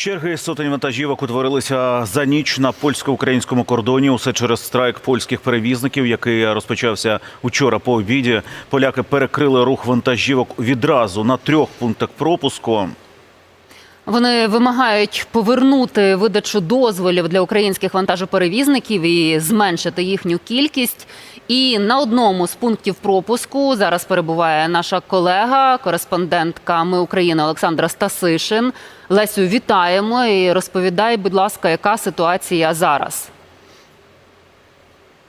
Черги сотень вантажівок утворилися за ніч на польсько-українському кордоні. Усе через страйк польських перевізників, який розпочався учора по обіді. Поляки перекрили рух вантажівок відразу на трьох пунктах пропуску. Вони вимагають повернути видачу дозволів для українських вантажоперевізників і зменшити їхню кількість. І на одному з пунктів пропуску зараз перебуває наша колега, кореспондентка Ми України Олександра Стасишин. Лесю, вітаємо і розповідай, будь ласка, яка ситуація зараз.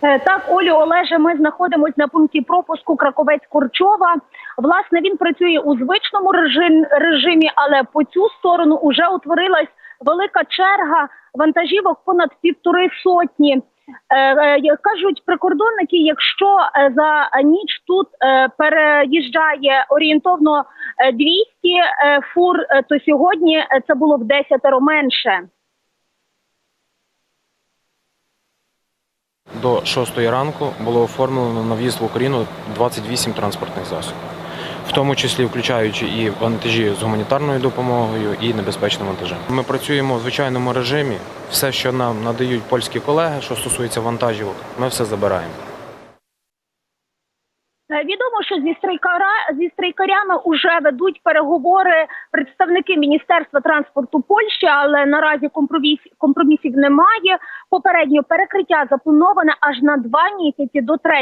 Е, Так, Олю Олеже, ми знаходимося на пункті пропуску Краковець Корчова. Власне, він працює у звичному режимі, але по цю сторону вже утворилась велика черга вантажівок понад півтори сотні. Е, е, кажуть прикордонники, якщо за ніч тут переїжджає орієнтовно е, 200 е, фур, то сьогодні це було в десятеро менше. До 6 ранку було оформлено на в'їзд в Україну 28 транспортних засобів, в тому числі включаючи і вантажі з гуманітарною допомогою і небезпечним вантажем. Ми працюємо в звичайному режимі. Все, що нам надають польські колеги, що стосується вантажівок, ми все забираємо. Е, Відомо, що зі страйкара зі страйкарями вже ведуть переговори представники Міністерства транспорту Польщі, але наразі компроміс, компромісів немає. Попередньо перекриття заплановане аж на два місяці до 3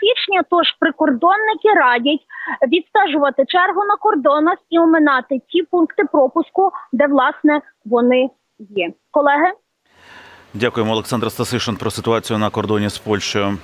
січня. Тож прикордонники радять відстежувати чергу на кордонах і оминати ті пункти пропуску, де власне вони є. Колеги. Дякуємо, Олександр Стасишин, про ситуацію на кордоні з Польщею.